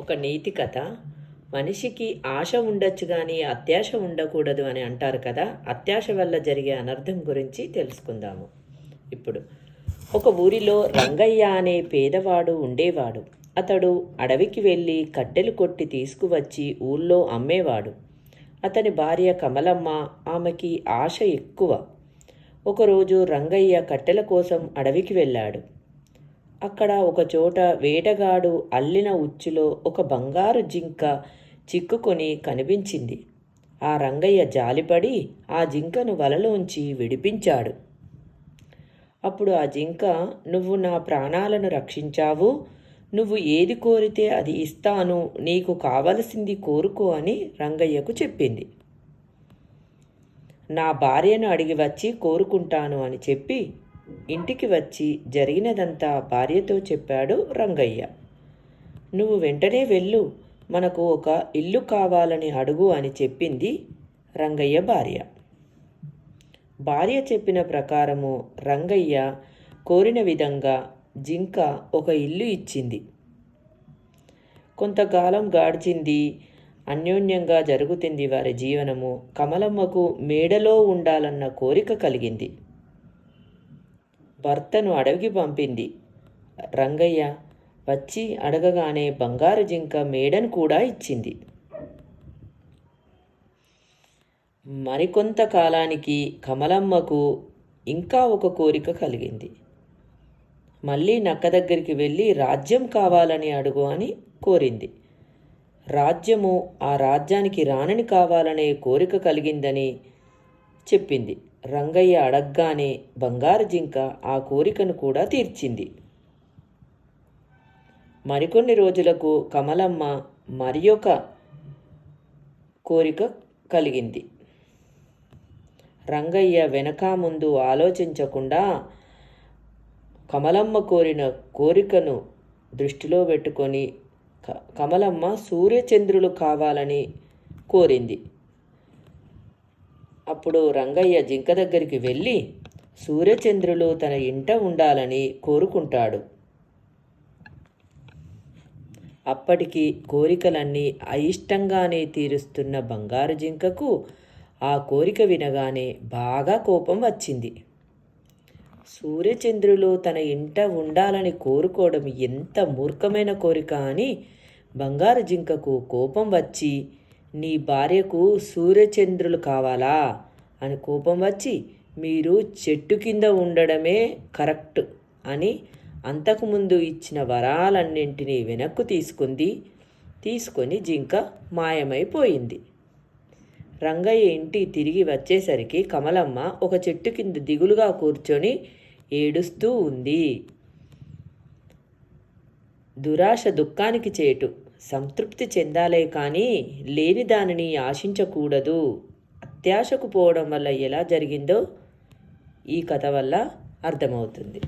ఒక నీతి కథ. మనిషికి ఆశ ఉండొచ్చు కానీ అత్యాశ ఉండకూడదు అని అంటారు కదా అత్యాశ వల్ల జరిగే అనర్థం గురించి తెలుసుకుందాము. ఇప్పుడు ఒక ఊరిలో రంగయ్య అనే పేదవాడు ఉండేవాడు. అతడు అడవికి వెళ్ళి కట్టెలు కొట్టి తీసుకువచ్చి ఊళ్ళో అమ్మేవాడు. అతని భార్య కమలమ్మ ఆమెకి ఆశ ఎక్కువ. ఒకరోజు రంగయ్య కట్టెల కోసం అడవికి వెళ్ళాడు. అక్కడ ఒకచోట వేటగాడు అల్లిన ఉచ్చులో ఒక బంగారు జింక చిక్కుకొని కనిపించింది. ఆ రంగయ్య జాలిపడి ఆ జింకను వలలోంచి విడిపించాడు. అప్పుడు ఆ జింక నువ్వు నా ప్రాణాలను రక్షించావు. నువ్వు ఏది కోరితే అది ఇస్తాను. నీకు కావలసింది కోరుకో అని రంగయ్యకు చెప్పింది. నా భార్యను అడిగి వచ్చి కోరుకుంటాను అని చెప్పి ఇంటికి వచ్చి జరిగినదంతా భార్యతో చెప్పాడు రంగయ్య. నువ్వు వెంటనే వెళ్ళు మనకు ఒక ఇల్లు కావాలని అడుగు అని చెప్పింది రంగయ్య భార్య. భార్య చెప్పిన ప్రకారము రంగయ్య కోరిన విధంగా జింక ఒక ఇల్లు ఇచ్చింది. కొంతకాలం గాడిచింది అన్యోన్యంగా జరుగుతుంది వారి జీవనము కమలమ్మకు మేడలో ఉండాలన్న కోరిక కలిగింది. భర్తను అడవికి పంపింది. రంగయ్య వచ్చి అడగగానే బంగారు జింక మేడను కూడా ఇచ్చింది. మరికొంత కాలానికి కమలమ్మకు ఇంకా ఒక కోరిక కలిగింది. మళ్ళీ నక్క దగ్గరికి వెళ్ళి రాజ్యం కావాలని అడుగు అని కోరింది. రాజ్యము ఆ రాజ్యానికి రాణిని కావాలనే కోరిక కలిగిందని చెప్పింది. రంగయ్య అడగ్గానే బంగారు జింక ఆ కోరికను కూడా తీర్చింది. మరికొన్ని రోజులకు కమలమ్మ మరి ఒక కోరిక కలిగింది. రంగయ్య వెనక ముందు ఆలోచించకుండా కమలమ్మ కోరిన కోరికను దృష్టిలో పెట్టుకొని కమలమ్మ సూర్యచంద్రులు కావాలని కోరింది. అప్పుడు రంగయ్య జింక దగ్గరికి వెళ్ళి సూర్యచంద్రులు తన ఇంట ఉండాలని కోరుకుంటాడు. అప్పటికి కోరికలన్నీ అయిష్టంగానే తీరుస్తున్న బంగారు జింకకు ఆ కోరిక వినగానే బాగా కోపం వచ్చింది. సూర్యచంద్రులు తన ఇంట ఉండాలని కోరుకోవడం ఎంత మూర్ఖమైన కోరిక అని బంగారు జింకకు కోపం వచ్చి నీ భార్యకు సూర్యచంద్రులు కావాలా? అని కోపం వచ్చి మీరు చెట్టు కింద ఉండడమే కరెక్ట్ అని అంతకుముందు ఇచ్చిన వరాలన్నింటినీ వెనక్కు తీసుకుంది. తీసుకొని జింక మాయమైపోయింది. రంగయ్య ఇంటి తిరిగి వచ్చేసరికి కమలమ్మ ఒక చెట్టు కింద దిగులుగా కూర్చొని ఏడుస్తూ ఉంది. దురాశ దుఃఖానికి చేటు. సంతృప్తి చెందాలే కానీ లేని దానిని ఆశించకూడదు. అత్యాశకు పోవడం వల్ల ఎలా జరిగిందో ఈ కథ వల్ల అర్థమవుతుంది.